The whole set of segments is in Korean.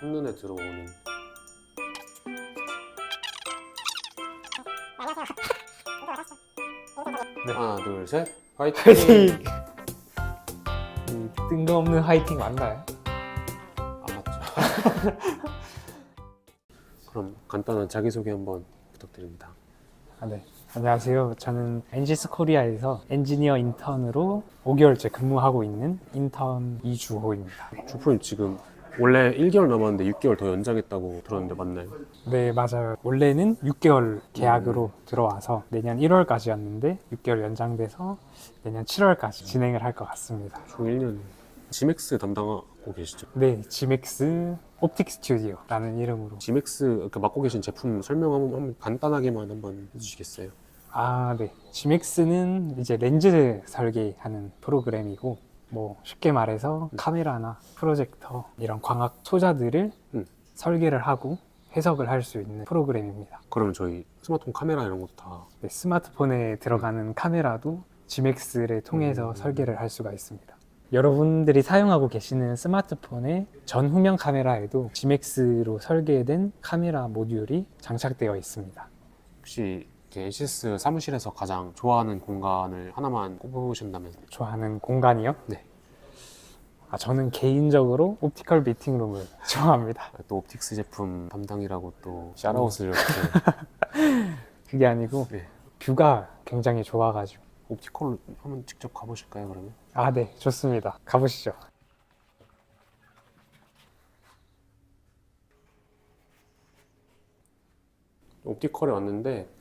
한눈에 들어오는 네. 하나 둘셋 화이팅! 뜬금없는 화이팅 맞나요? 아 맞죠 그럼 간단한 자기소개 한번 부탁드립니다 아, 네. 안녕하세요. 저는 엔지스 코리아에서 엔지니어 인턴으로 5개월째 근무하고 있는 인턴 이주호입니다. 주프님 지금 원래 1개월 남았는데 6개월 더 연장했다고 들었는데 맞나요? 네, 맞아요. 원래는 6개월 계약으로 들어와서 내년 1월까지였는데 6개월 연장돼서 내년 7월까지 진행을 할 것 같습니다. 총 1년 지맥스 담당하고 계시죠? 네, 지맥스 옵틱 스튜디오라는 이름으로. 지맥스 이렇게 맡고 계신 제품 설명 한번 한번 간단하게만 한번 해주시겠어요? 아, 네. 지맥스는 이제 렌즈 설계하는 프로그램이고 뭐 쉽게 말해서 카메라나 프로젝터 이런 광학 소자들을 음. 설계를 하고 해석을 할 수 있는 프로그램입니다. 그러면 저희 스마트폰 카메라 이런 것도 다 네, 스마트폰에 들어가는 카메라도 지맥스를 통해서 음. 설계를 할 수가 있습니다. 여러분들이 사용하고 계시는 스마트폰의 전후면 카메라에도 지맥스로 설계된 카메라 모듈이 장착되어 있습니다. 혹시 이렇게 NCS 사무실에서 가장 좋아하는 공간을 하나만 꼽으신다면 좋아하는 공간이요? 네. 아, 저는 개인적으로 옵티컬 미팅룸을 좋아합니다. 또 옵틱스 제품 담당이라고 또 샤라웃을 이렇게 그게 아니고 네. 뷰가 굉장히 좋아가지고 옵티컬 한번 직접 가보실까요 그러면? 아, 네, 좋습니다. 가보시죠. 옵티컬에 왔는데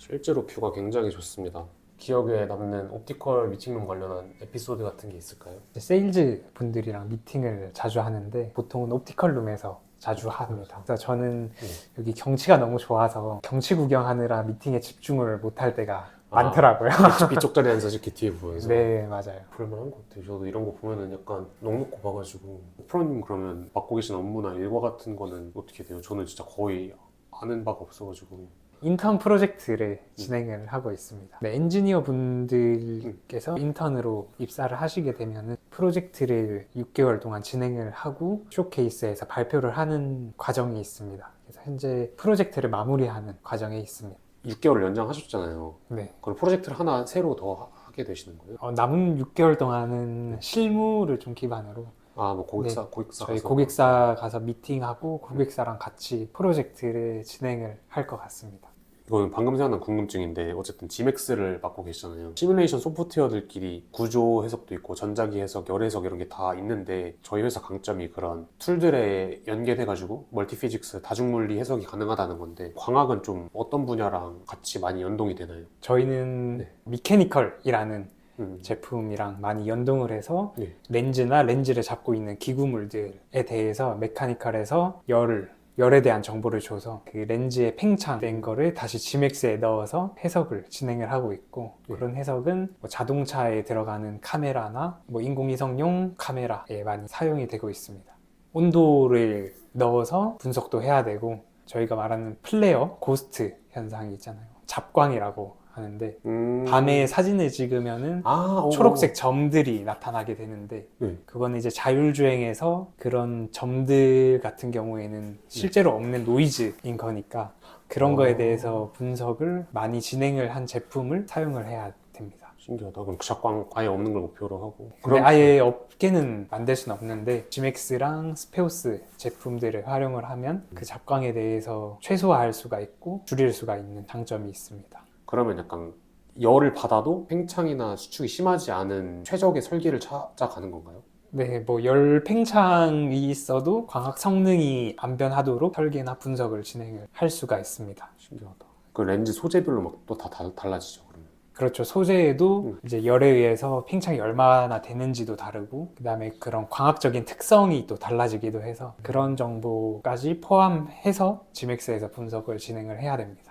실제로 뷰가 굉장히 좋습니다. 기억에 남는 옵티컬 미팅룸 관련한 에피소드 같은 게 있을까요? 세일즈 분들이랑 미팅을 자주 하는데 보통은 옵티컬 룸에서 자주 합니다. 그래서 저는 네. 여기 경치가 너무 좋아서 경치 구경하느라 미팅에 집중을 못할 때가 아. 많더라고요. 이쪽, 자리에 앉아서 이렇게 뒤에 보여서 네, 맞아요. 그럴만한 것 같아요. 저도 이런 거 보면은 약간 넉넉고 봐가지고 프로님 그러면 맡고 계신 업무나 일과 같은 거는 어떻게 돼요? 저는 진짜 거의 아는 바가 없어가지고 인턴 프로젝트를 진행을 하고 있습니다. 네, 엔지니어 분들께서 인턴으로 입사를 하시게 되면 프로젝트를 6개월 동안 진행을 하고 쇼케이스에서 발표를 하는 과정이 있습니다. 그래서 현재 프로젝트를 마무리하는 과정에 있습니다. 6개월 연장하셨잖아요. 네. 그럼 프로젝트를 하나 새로 더 하- 하게 되시는 거예요? 어, 남은 6개월 동안은 실무를 좀 기반으로 아, 뭐 고객사, 고객사 저희 가서 고객사 가서 미팅하고 고객사랑 같이 프로젝트를 진행을 할 것 같습니다. 이거는 방금 생각난 궁금증인데 어쨌든 지맥스를 맡고 계시잖아요. 시뮬레이션 소프트웨어들끼리 구조 해석도 있고 전자기 해석, 열 해석 이런 게 다 있는데 저희 회사 강점이 그런 툴들에 연계돼가지고 멀티피직스 다중물리 해석이 가능하다는 건데 광학은 좀 어떤 분야랑 같이 많이 연동이 되나요? 저희는 네. 미케니컬이라는 음. 제품이랑 많이 연동을 해서 네. 렌즈나 렌즈를 잡고 있는 기구물들에 대해서 메카니컬에서 열을 열에 대한 정보를 줘서 그 렌즈에 팽창된 거를 다시 지맥스에 넣어서 해석을 진행을 하고 있고 네. 그런 해석은 뭐 자동차에 들어가는 카메라나 뭐 인공위성용 카메라에 많이 사용이 되고 있습니다. 온도를 넣어서 분석도 해야 되고 저희가 말하는 플레어 고스트 현상이 있잖아요. 잡광이라고 하는데 음. 밤에 사진을 찍으면은 아, 오. 초록색 점들이 나타나게 되는데 네. 그거는 이제 자율주행에서 그런 점들 같은 경우에는 실제로 없는 노이즈인 거니까 그런 거에 어. 대해서 분석을 많이 진행을 한 제품을 사용을 해야 됩니다. 신기하다. 그럼 적광 아예 없는 걸 목표로 하고. 근데 아예 업계는 만들 수는 없는데 지맥스랑 스페오스 제품들을 활용을 하면 그 잡광에 대해서 최소화할 수가 있고 줄일 수가 있는 장점이 있습니다. 그러면 약간 열을 받아도 팽창이나 수축이 심하지 않은 최적의 설계를 찾아가는 건가요? 네, 뭐 열 팽창이 있어도 광학 성능이 안 변하도록 설계나 분석을 진행을 할 수가 있습니다. 신기하다. 그 렌즈 소재별로 막 또 다 달라지죠, 그러면. 그렇죠. 소재에도 음. 이제 열에 의해서 팽창이 얼마나 되는지도 다르고, 그 다음에 그런 광학적인 특성이 또 달라지기도 해서 그런 정보까지 포함해서 지맥스에서 분석을 진행을 해야 됩니다.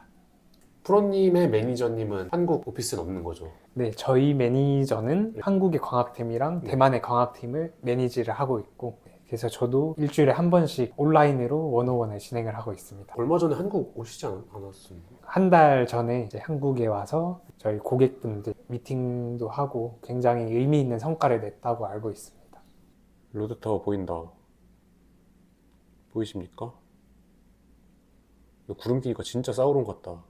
프로님의 매니저님은 한국 오피스는 없는 거죠. 네, 저희 매니저는 네. 한국의 광학팀이랑 네. 대만의 광학팀을 매니지를 하고 있고, 그래서 저도 일주일에 한 번씩 온라인으로 원오원을 진행을 하고 있습니다. 얼마 전에 한국 오시지 않, 않았습니까? 한 달 전에 이제 한국에 와서 저희 고객분들 미팅도 하고 굉장히 의미 있는 성과를 냈다고 알고 있습니다. 로드타워 보인다. 보이십니까? 구름 끼니까 진짜 싸우른 것 같다.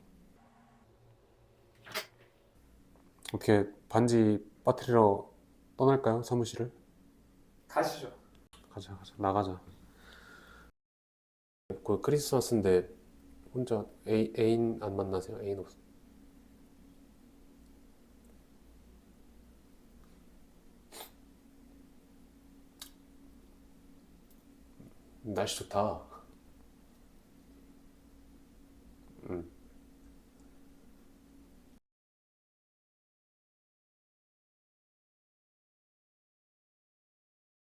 이렇게 반지 빠뜨리러 떠날까요? 사무실을? 가시죠. 가자, 가자. 나가자. 그 크리스마스인데 혼자 애, 애인 안 만나세요? 애인 없어. 날씨 좋다. 음.